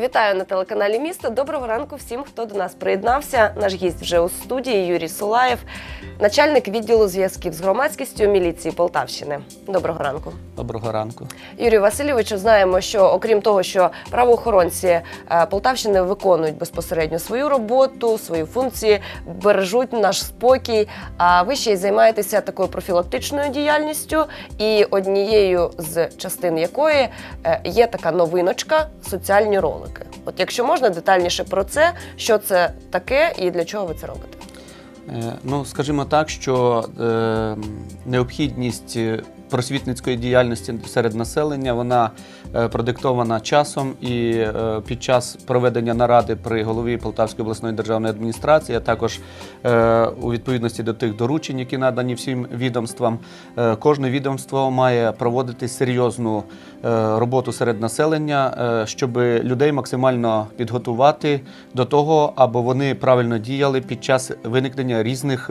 Вітаю на телеканалі Місто. Доброго ранку всім, хто до нас приєднався. Наш гість вже у студії Юрій Сулаєв, начальник відділу зв'язків з громадськістю міліції Полтавщини. Доброго ранку. Доброго ранку. Юрію Васильовичу, знаємо, що окрім того, що правоохоронці е, Полтавщини виконують безпосередньо свою роботу, свої функції, бережуть наш спокій. А ви ще й займаєтеся такою профілактичною діяльністю, і однією з частин якої е, є така новиночка соціальні ролики. От якщо можна детальніше про це, що це таке і для чого ви це робите? Е, Ну, скажімо так, що е, необхідність е, просвітницької діяльності серед населення вона е, продиктована часом і е, під час проведення наради при голові Полтавської обласної державної адміністрації, а також е, у відповідності до тих доручень, які надані всім відомствам, кожне відомство має проводити серйозну роботу серед населення, щоб людей максимально підготувати до того, аби вони правильно діяли під час виникнення різних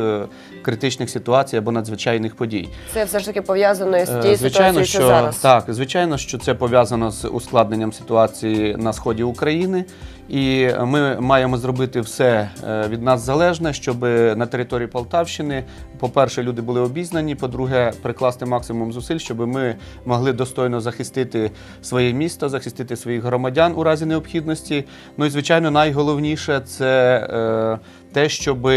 критичних ситуацій або надзвичайних подій. Це все ж таки пов'язано з Е, тією Звичайно, ситуацією, що зараз. так, звичайно, що це пов'язано з ускладненням ситуації на сході України, і ми маємо зробити все е, від нас залежне, щоб на території Полтавщини, по-перше, люди були обізнані. По-друге, прикласти максимум зусиль, щоб ми могли достойно захистити своє місто, захистити своїх громадян у разі необхідності. Ну і звичайно, найголовніше це е, те, щоб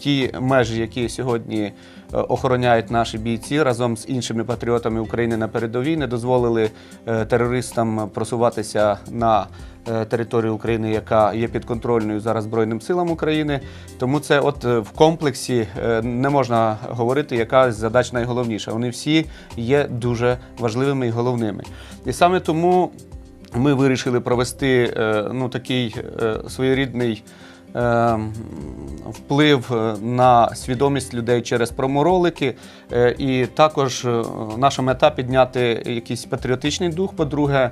ті межі, які сьогодні охороняють наші бійці разом з іншими патріотами України на передовій, не дозволили е, терористам просуватися на е, територію України, яка є підконтрольною зараз Збройним силам України. Тому це, от е, в комплексі е, не можна говорити, яка з задач найголовніша. Вони всі є дуже важливими і головними. І саме тому ми вирішили провести е, ну, такий е, своєрідний е, вплив е, на свідомість людей через проморолики. Е, І також е, наша мета підняти якийсь патріотичний дух. По-друге,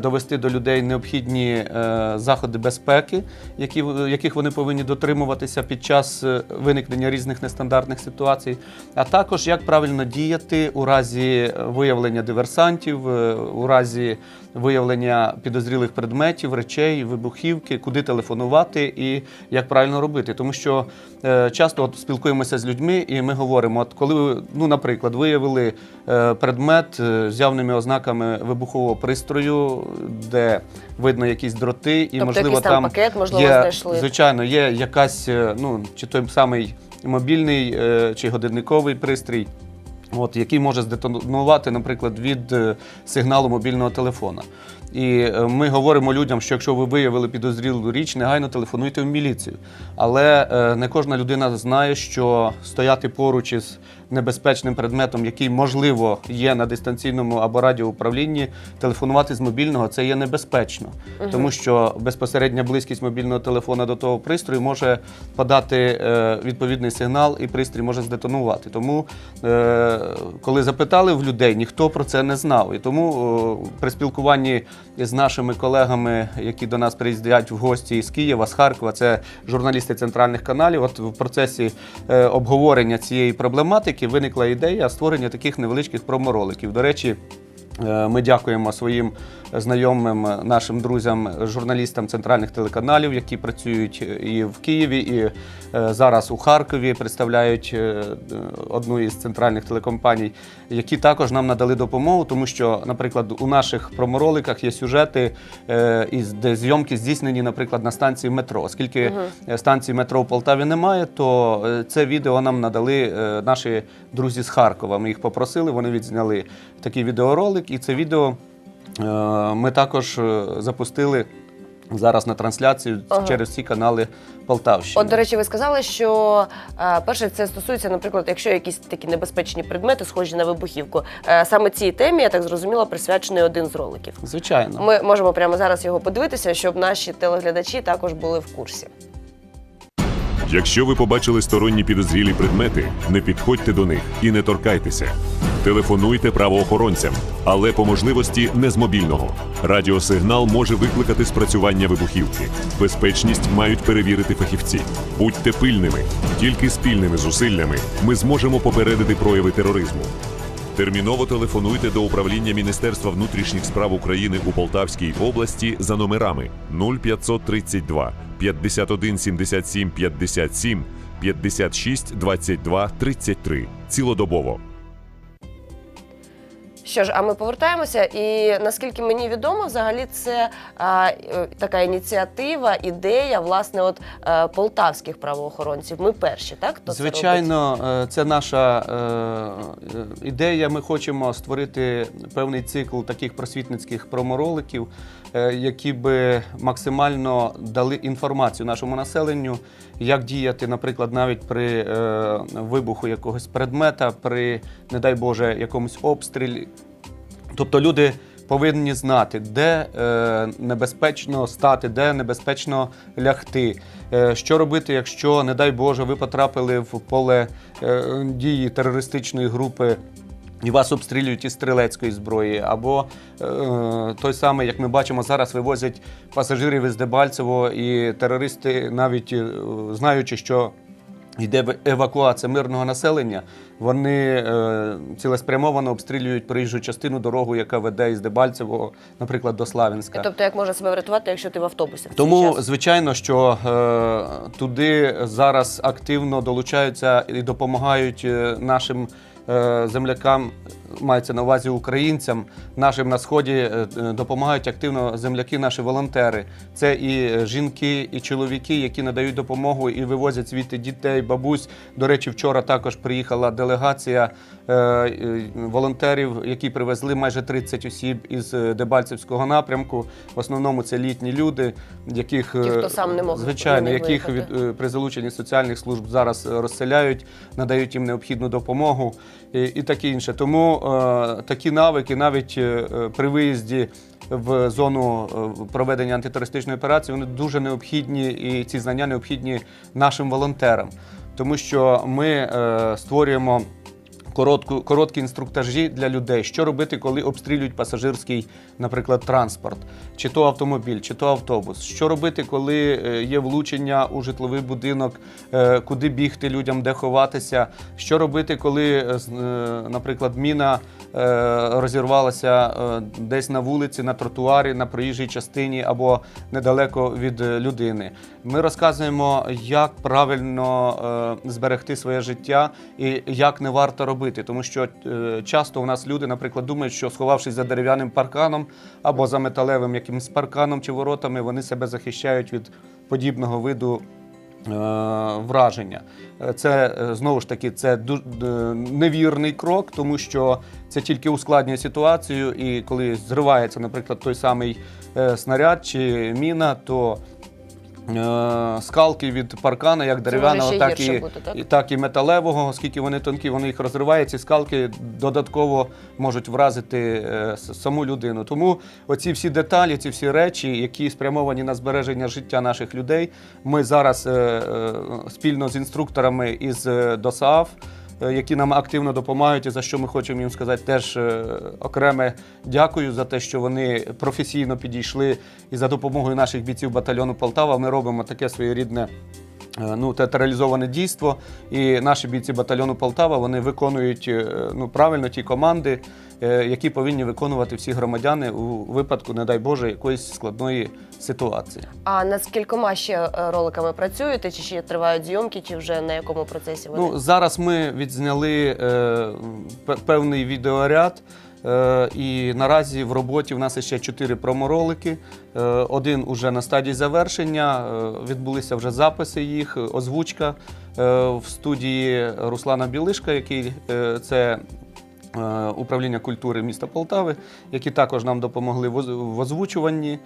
довести до людей необхідні заходи безпеки, які, яких вони повинні дотримуватися під час виникнення різних нестандартних ситуацій, а також як правильно діяти у разі виявлення диверсантів, у разі виявлення підозрілих предметів, речей, вибухівки, куди телефонувати і як правильно робити. Тому що е, часто от спілкуємося з людьми, і ми говоримо: от коли ви, ну, наприклад, виявили е, предмет е, з явними ознаками вибухового пристрою, де видно якісь дроти, і Тобто можливо там пакет, можливо, є, знайшли. Звичайно, є якась, ну чи той самий мобільний чи годинниковий пристрій. От, який може здетонувати, наприклад, від е, сигналу мобільного телефона. І е, ми говоримо людям, що якщо ви виявили підозрілу річ, негайно телефонуйте в міліцію. Але е, не кожна людина знає, що стояти поруч із небезпечним предметом, який можливо є на дистанційному або радіоуправлінні, телефонувати з мобільного це є небезпечно, тому що безпосередня близькість мобільного телефона до того пристрою може подати е, відповідний сигнал, і пристрій може здетонувати. Тому, е, коли запитали в людей, ніхто про це не знав. І тому е, при спілкуванні з нашими колегами, які до нас приїздять в гості із Києва, з Харкова, це журналісти центральних каналів. От в процесі е, обговорення цієї проблематики виникла ідея створення таких невеличких промороликів. До речі. Е, Ми дякуємо своїм знайомим е, нашим друзям, журналістам центральних телеканалів, які працюють і в Києві, і е, зараз у Харкові представляють е, е, одну із центральних телекомпаній, які також нам надали допомогу, тому що, наприклад, у наших промороликах є сюжети, е, де зйомки здійснені, наприклад, на станції метро. Оскільки е, станції метро в Полтаві немає, то е, це відео нам надали е, наші друзі з Харкова. Ми їх попросили, вони відзняли такий відеоролик, і це відео е, ми також е, запустили зараз на трансляцію Ага. через ці канали Полтавщини. От, до речі, ви сказали, що е, перше це стосується, наприклад, якщо якісь такі небезпечні предмети, схожі на вибухівку. Е, саме цій темі, я так зрозуміла, присвячений один з роликів. Звичайно. Ми можемо прямо зараз його подивитися, щоб наші телеглядачі також були в курсі. Якщо ви побачили сторонні підозрілі предмети, не підходьте до них і не торкайтеся. Телефонуйте правоохоронцям, але по можливості не з мобільного. Радіосигнал може викликати спрацювання вибухівки. Безпечність мають перевірити фахівці. Будьте пильними. Тільки спільними зусиллями ми зможемо попередити прояви тероризму. Терміново телефонуйте до управління Міністерства внутрішніх справ України у Полтавській області за номерами 0532 51 77 57 56 22 33 цілодобово. Що ж, а ми повертаємося, і наскільки мені відомо, взагалі це а, е, така ініціатива, ідея власне от е, полтавських правоохоронців. Ми перші, так? Хто це? Звичайно, е, це наша е, е, ідея. Ми хочемо створити певний цикл таких просвітницьких промороликів, е, які би максимально дали інформацію нашому населенню, як діяти, наприклад, навіть при е, вибуху якогось предмета, при, не дай Боже, якомусь обстрілі. Тобто люди повинні знати, де е, небезпечно стати, де небезпечно лягти. Е, що робити, якщо, не дай Боже, ви потрапили в поле е, дії терористичної групи. І вас обстрілюють із стрілецької зброї, або е, той самий, як ми бачимо, зараз вивозять пасажирів із Дебальцево, і терористи, навіть е, знаючи, що йде ев- евакуація мирного населення, вони е, цілеспрямовано обстрілюють проїжджу частину дорогу, яка веде із Дебальцевого, наприклад, до Славянська. Тобто, як можна себе врятувати, якщо ти в автобусі? в Тому, час? звичайно, що е, туди зараз активно долучаються і допомагають е, нашим е, землякам, мається на увазі українцям, нашим на сході е, е, допомагають активно земляки, наші волонтери. Це і е, жінки, і чоловіки, які надають допомогу і вивозять звідти дітей, бабусь. До речі, вчора також приїхала делегація волонтерів, які привезли майже 30 осіб із Дебальцевського напрямку. В основному це літні люди, яких Ті, хто сам не мог- звичайно, яких від при залученні соціальних служб зараз розселяють, надають їм необхідну допомогу і, і таке інше. Тому е, такі навики навіть е, е, при виїзді в зону проведення антитерористичної операції вони дуже необхідні, і ці знання необхідні нашим волонтерам, тому що ми створюємо. Коротку, короткі інструктажі для людей, що робити, коли обстрілюють пасажирський, наприклад, транспорт, чи то автомобіль, чи то автобус. Що робити, коли е, є влучення у житловий будинок, е, куди бігти людям, де ховатися. Що робити, коли, е, наприклад, міна розірвалася десь на вулиці, на тротуарі, на проїжджій частині або недалеко від людини. Ми розказуємо, як правильно зберегти своє життя і як не варто робити, тому що е, часто у нас люди, наприклад, думають, що сховавшись за дерев'яним парканом або за металевим якимось парканом чи воротами, вони себе захищають від подібного виду е, враження. Е, Це знову ж таки це невірний крок, тому що це тільки ускладнює ситуацію. І коли зривається, наприклад, той самий снаряд чи міна, то е, скалки від паркана, як дерев'яного, ще так гірше і, так? і так і металевого, оскільки вони тонкі, вони їх розривають. Ці скалки додатково можуть вразити е, с- саму людину. Тому оці всі деталі, ці всі речі, які спрямовані на збереження життя наших людей, ми зараз е, е, спільно з інструкторами із е, ДОСААФ. Е, Які нам активно допомагають, і за що ми хочемо їм сказати теж е, окреме дякую за те, що вони професійно підійшли і за допомогою наших бійців батальйону Полтава. Ми робимо таке своєрідне ну, театралізоване дійство. І наші бійці батальйону Полтава вони виконують е, ну, правильно ті команди, е, які повинні виконувати всі громадяни у випадку, не дай Боже, якоїсь складної ситуації. А над скількома ще е, роликами працюєте? Чи ще тривають зйомки, чи вже на якому процесі вони? Ну, зараз ми відзняли е, певний відеоряд. Е, і наразі в роботі в нас ще чотири проморолики. Е, один уже на стадії завершення. Е, відбулися вже записи їх, озвучка в студії Руслана Білишка, який це управління культури міста Полтави, які також нам допомогли в озвучуванні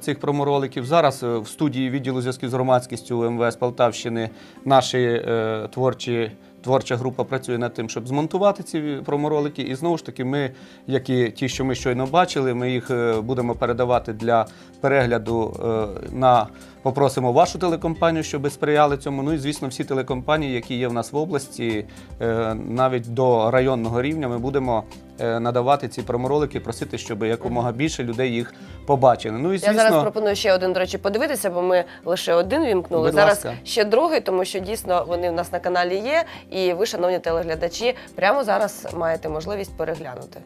цих промороликів. Зараз в студії відділу зв'язків з громадськістю МВС Полтавщини наші творчі. Творча група працює над тим, щоб змонтувати ці проморолики. І знову ж таки, ми, як і ті, що ми щойно бачили, ми їх е, будемо передавати для перегляду е, на попросимо вашу телекомпанію, щоб сприяли цьому. Ну і звісно, всі телекомпанії, які є в нас в області, е, навіть до районного рівня, ми будемо надавати ці проморолики, просити, щоб якомога більше людей їх побачили. Ну і Я зараз пропоную ще один, до речі, подивитися, бо ми лише один вімкнули. Будь зараз ласка. ще другий, тому що дійсно вони в нас на каналі є. І ви, шановні телеглядачі, прямо зараз маєте можливість переглянути.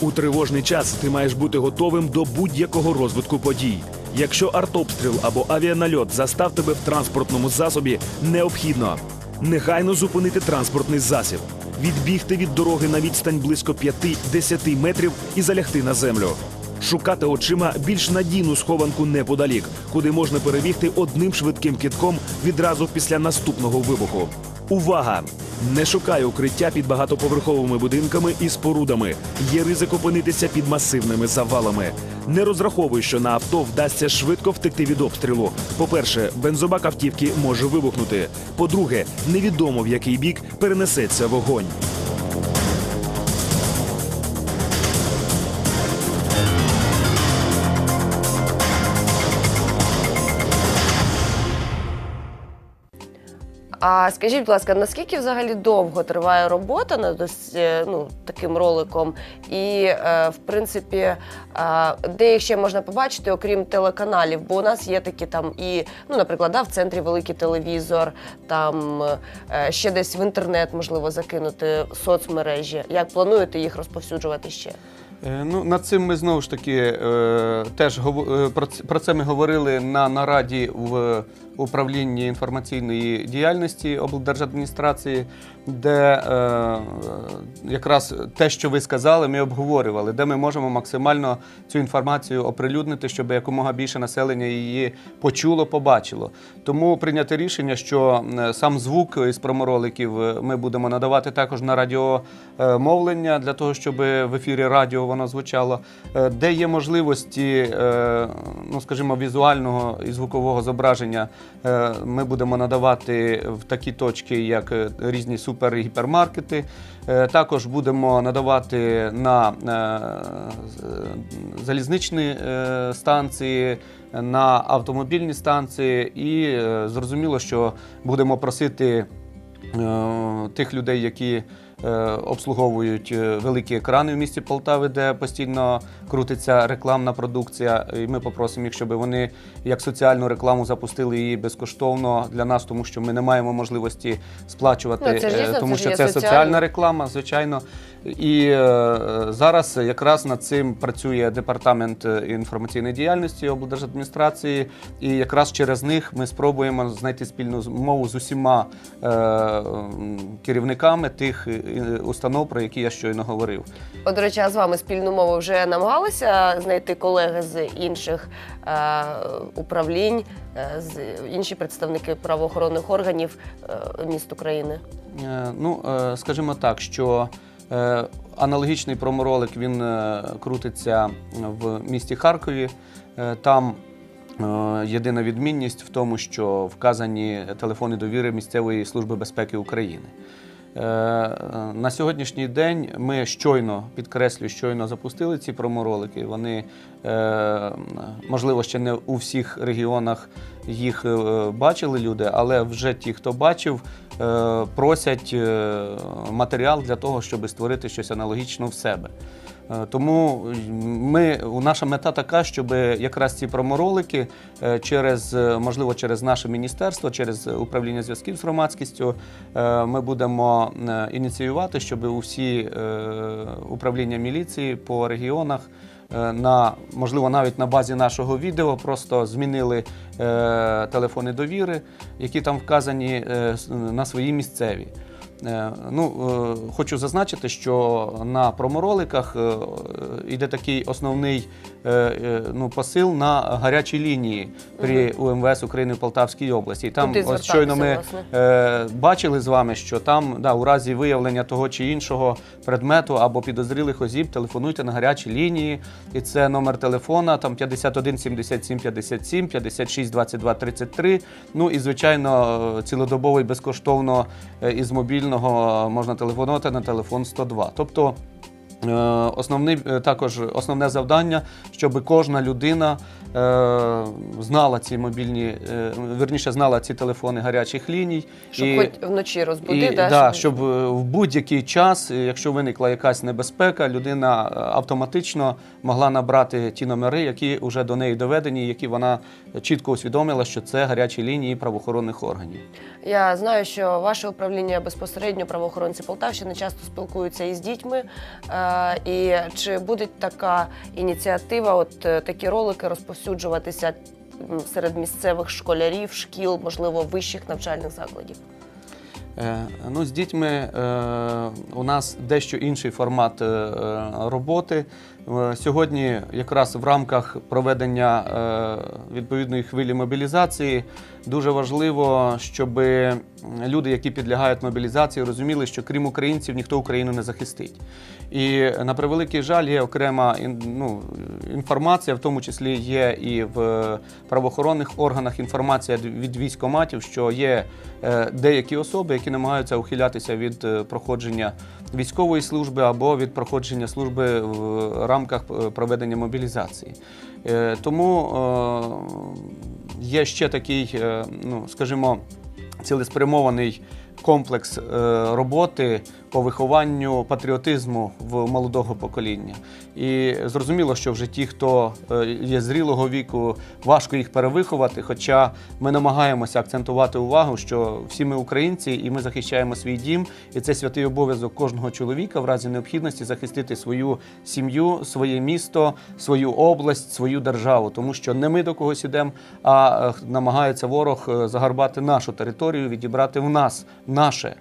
У тривожний час ти маєш бути готовим до будь-якого розвитку подій. Якщо артобстріл або авіанальот застав тебе в транспортному засобі, необхідно негайно зупинити транспортний засіб, відбігти від дороги на відстань близько 5-10 метрів і залягти на землю. Шукати очима більш надійну схованку неподалік, куди можна перебігти одним швидким китком відразу після наступного вибуху. Увага! Не шукай укриття під багатоповерховими будинками і спорудами. Є ризик опинитися під масивними завалами. Не розраховуй, що на авто вдасться швидко втекти від обстрілу. По-перше, бензобак автівки може вибухнути. По-друге, невідомо в який бік перенесеться вогонь. А скажіть, будь ласка, наскільки взагалі довго триває робота над е, ну, таким роликом? І, е, в принципі, е, де їх ще можна побачити, окрім телеканалів? Бо у нас є такі там і, ну, наприклад, да, в центрі великий телевізор, там ще десь в інтернет можливо закинути соцмережі. Як плануєте їх розповсюджувати ще? Ну, над цим ми знову ж таки е, теж про це ми говорили на нараді в управлінні інформаційної діяльності облдержадміністрації, де е, якраз те, що ви сказали, ми обговорювали, де ми можемо максимально цю інформацію оприлюднити, щоб якомога більше населення її почуло, побачило. Тому прийняте рішення, що е, сам звук із промороликів е, ми будемо надавати також на радіомовлення для того, щоб в ефірі радіо воно звучало. Е, Де є можливості, е, ну скажімо, візуального і звукового зображення, е, ми будемо надавати в такі точки, як е, різні супер і гіпермаркети. Е, Також будемо надавати на е, залізничні е, станції, на автомобільні станції, і е, зрозуміло, що будемо просити е, тих людей, які е, обслуговують е, великі екрани в місті Полтави, де постійно крутиться рекламна продукція. І ми попросимо їх, щоб вони як соціальну рекламу запустили її безкоштовно для нас, тому що ми не маємо можливості сплачувати, Ну, це ж е, дійсно, тому це ж що є це соціально. соціальна реклама, звичайно. І е, зараз якраз над цим працює департамент е, інформаційної діяльності облдержадміністрації, і якраз через них ми спробуємо знайти спільну мову з усіма е, керівниками тих е, установ, про які я щойно говорив. От, до речі, а з вами спільну мову вже намагалися знайти колеги з інших е, управлінь, е, з інші представники правоохоронних органів е, міст України? Е, Ну, е, скажімо так, що е, аналогічний проморолик він е, крутиться в місті Харкові. Е, Там е, єдина відмінність в тому, що вказані телефони довіри місцевої служби безпеки України. Е, На сьогоднішній день ми щойно підкреслюю, щойно запустили ці проморолики. Вони е, можливо ще не у всіх регіонах їх е, бачили люди, але вже ті, хто бачив, просять матеріал для того, щоб створити щось аналогічно в себе. Е, Тому ми, наша мета така, щоб якраз ці проморолики е, через, е, можливо, через наше міністерство, через управління зв'язків з громадськістю, е, ми будемо е, ініціювати, щоб усі е, управління міліції по регіонах е, на можливо навіть на базі нашого відео просто змінили е, телефони довіри, які там вказані е, на свої місцеві. Е, Ну, е, хочу зазначити, що на промороликах е, йде такий основний е, е, ну, посил на гарячій лінії при УМВС України в Полтавській області. І там ось щойно ми власне? е, бачили з вами, що там да, у разі виявлення того чи іншого предмету або підозрілих осіб телефонуйте на гарячі лінії. І це номер телефона там 51 77 57 56 22 33. Ну і звичайно, е, цілодобово і безкоштовно е, із мобільного можна телефонувати на телефон 102. Тобто Е, Основний е, також основне завдання, щоб кожна людина е, знала ці мобільні, верніше знала ці телефони гарячих ліній. Щоб І- хоч вночі розбуди, і, да, да, щоб в будь-який час, якщо виникла якась небезпека, людина автоматично могла набрати ті номери, які вже до неї доведені, які вона чітко усвідомила, що це гарячі лінії правоохоронних органів. Я знаю, що ваше управління безпосередньо правоохоронці Полтавщини часто спілкуються із дітьми. Е, І чи буде така ініціатива, от е, такі ролики розповсюджуватися серед місцевих школярів, шкіл, можливо, вищих навчальних закладів? Е, Ну, з дітьми у нас дещо інший формат роботи. Е, Сьогодні, якраз в рамках проведення е, відповідної хвилі мобілізації, дуже важливо, щоб люди, які підлягають мобілізації, розуміли, що крім українців ніхто Україну не захистить. І на превеликий жаль, є окрема ну, інформація, в тому числі є і в правоохоронних органах інформація від військоматів, що є е, деякі особи, які намагаються ухилятися від е, проходження військової служби або від проходження служби в рамках е, проведення мобілізації. Тому є ще такий, е, ну скажімо, цілеспрямований комплекс е, роботи по вихованню патріотизму в молодого покоління. І зрозуміло, що вже ті, хто е, є зрілого віку, важко їх перевиховати. Хоча ми намагаємося акцентувати увагу, що всі ми українці, і ми захищаємо свій дім, і це святий обов'язок кожного чоловіка в разі необхідності захистити свою сім'ю, своє місто, свою область, свою державу, тому що не ми до когось ідемо, а е, намагається ворог загарбати нашу територію, відібрати в нас наше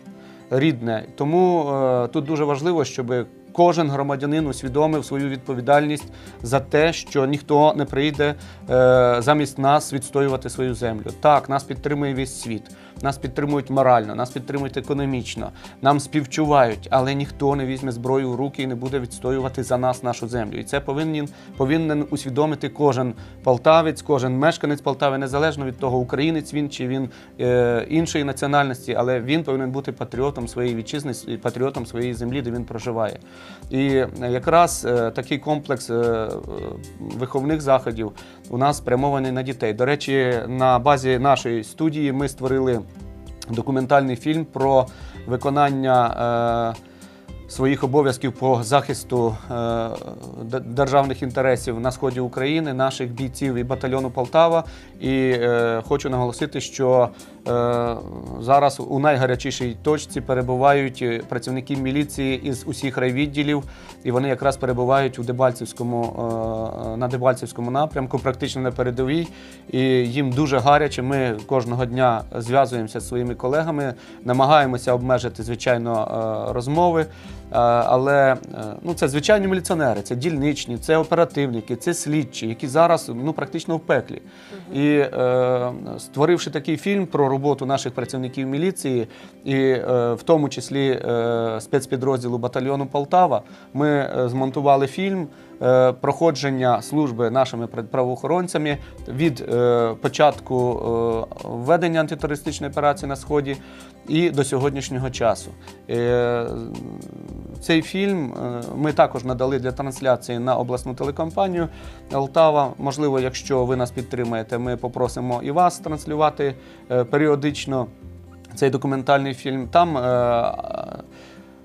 рідне. Тому е, тут дуже важливо, щоб кожен громадянин усвідомив свою відповідальність за те, що ніхто не прийде е, замість нас відстоювати свою землю. Так, нас підтримує весь світ, нас підтримують морально, нас підтримують економічно, нам співчувають, але ніхто не візьме зброю в руки і не буде відстоювати за нас нашу землю. І це повинен, повинен усвідомити кожен полтавець, кожен мешканець Полтави, незалежно від того, українець він чи він е, іншої національності, але він повинен бути патріотом своєї вітчизни, патріотом своєї землі, де він проживає. І е, якраз е, такий комплекс е, е, виховних заходів у нас спрямований на дітей. До речі, на базі нашої студії ми створили документальний фільм про виконання. Е, Своїх обов'язків по захисту е, державних інтересів на сході України, наших бійців і батальйону Полтава. І е, хочу наголосити, що е, зараз у найгарячішій точці перебувають працівники міліції із усіх райвідділів, і вони якраз перебувають у Дебальцівському на Дебальцівському напрямку, практично на передовій. І їм дуже гаряче. Ми кожного дня зв'язуємося з своїми колегами, намагаємося обмежити звичайно розмови. Е, Але е, ну, це звичайні міліціонери, це дільничні, це оперативники, це слідчі, які зараз ну, практично в пеклі. І е, створивши такий фільм про роботу наших працівників міліції, і е, в тому числі е, спецпідрозділу батальйону Полтава, ми е, змонтували фільм. Е, Проходження служби нашими правоохоронцями від е, початку е, введення антитерористичної операції на сході і до сьогоднішнього часу. Цей фільм ми також надали для трансляції на обласну телекомпанію Полтава. Можливо, якщо ви нас підтримаєте, ми попросимо і вас транслювати періодично цей документальний фільм. Там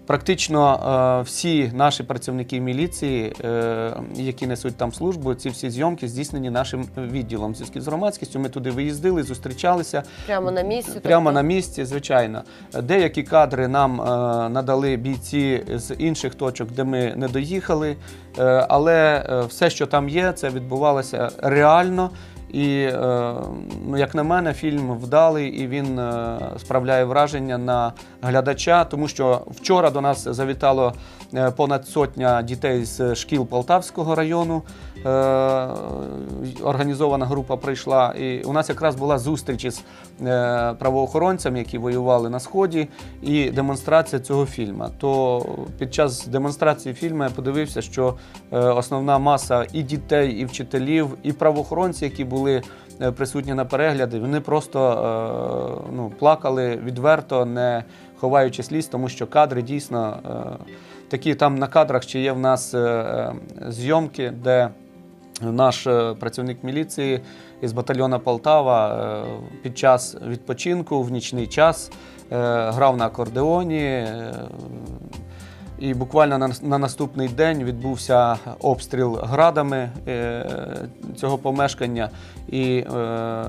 Практично е, всі наші працівники міліції, е, які несуть там службу, ці всі зйомки здійснені нашим відділом зв'язків з громадськістю. Ми туди виїздили, зустрічалися. Прямо на місці? Прямо на місці, звичайно. Деякі кадри нам е, надали бійці з інших точок, де ми не доїхали. Але все, що там є, це відбувалося реально. І, е, ну, як на мене, фільм вдалий і він е, справляє враження на глядача, тому що вчора до нас завітало е, понад сотня дітей з шкіл Полтавського району. Організована група прийшла, і у нас якраз була зустріч із правоохоронцями, які воювали на сході, і демонстрація цього фільму. То під час демонстрації фільму я подивився, що основна маса і дітей, і вчителів, і правоохоронці, які були е, присутні на перегляді, вони просто е, ну, плакали відверто, не ховаючи сліз, тому що кадри дійсно. е, такі там на кадрах ще є в нас зйомки, де наш працівник міліції із батальйона Полтава під час відпочинку в нічний час грав на акордеоні. І буквально на, на наступний день відбувся обстріл градами е, цього помешкання, і е,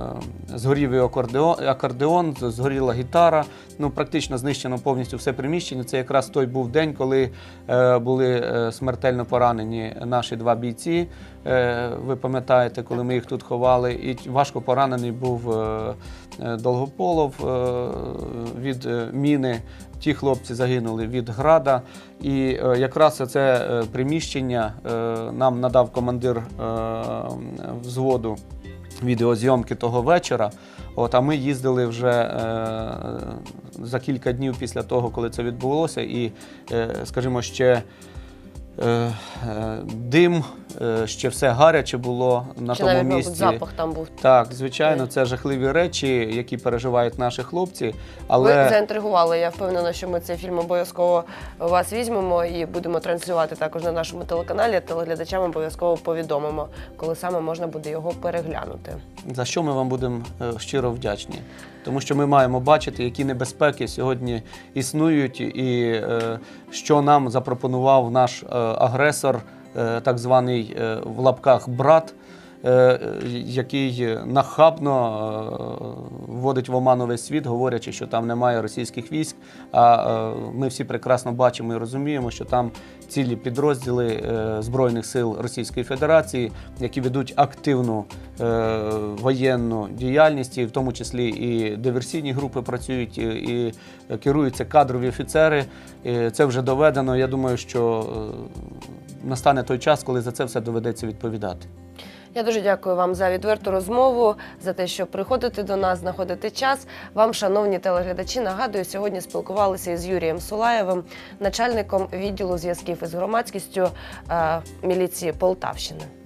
згорів і акордеон, акордеон, згоріла гітара. Ну, практично знищено повністю все приміщення. Це якраз той був день, коли е, були е, смертельно поранені наші два бійці. Е, ви пам'ятаєте, коли ми їх тут ховали, і важко поранений був е, е, Долгополов е, від е, міни. Ті хлопці загинули від града. І е, якраз це е, приміщення е, нам надав командир взводу відеозйомки того вечора. От, а ми їздили вже е, за кілька днів після того, коли це відбулося, і, е, скажімо, ще. Е, е, Дим, е, ще все гаряче було на Чи тому навіть, місці. запах там був. Так, звичайно, це жахливі речі, які переживають наші хлопці. Ви Але заінтригували. Я впевнена, що ми цей фільм обов'язково вас візьмемо і будемо транслювати також на нашому телеканалі. Телеглядачам обов'язково повідомимо, коли саме можна буде його переглянути. за що ми вам будемо щиро вдячні? Тому що ми маємо бачити, які небезпеки сьогодні існують, і е, що нам запропонував наш е, агресор, е, так званий в лапках брат. Який нахабно вводить в оману весь світ, говорячи, що там немає російських військ. А е, ми всі прекрасно бачимо і розуміємо, що там цілі підрозділи е, Збройних сил Російської Федерації, які ведуть активну е, воєнну діяльність, в тому числі і диверсійні групи працюють, і, керуються кадрові офіцери. Це вже доведено. Я думаю, що настане той час, коли за це все доведеться відповідати. Я дуже дякую вам за відверту розмову, за те, що приходите до нас, знаходите час. Вам, шановні телеглядачі, нагадую, сьогодні спілкувалися із Юрієм Сулаєвим, начальником відділу зв'язків із громадськістю е, міліції Полтавщини.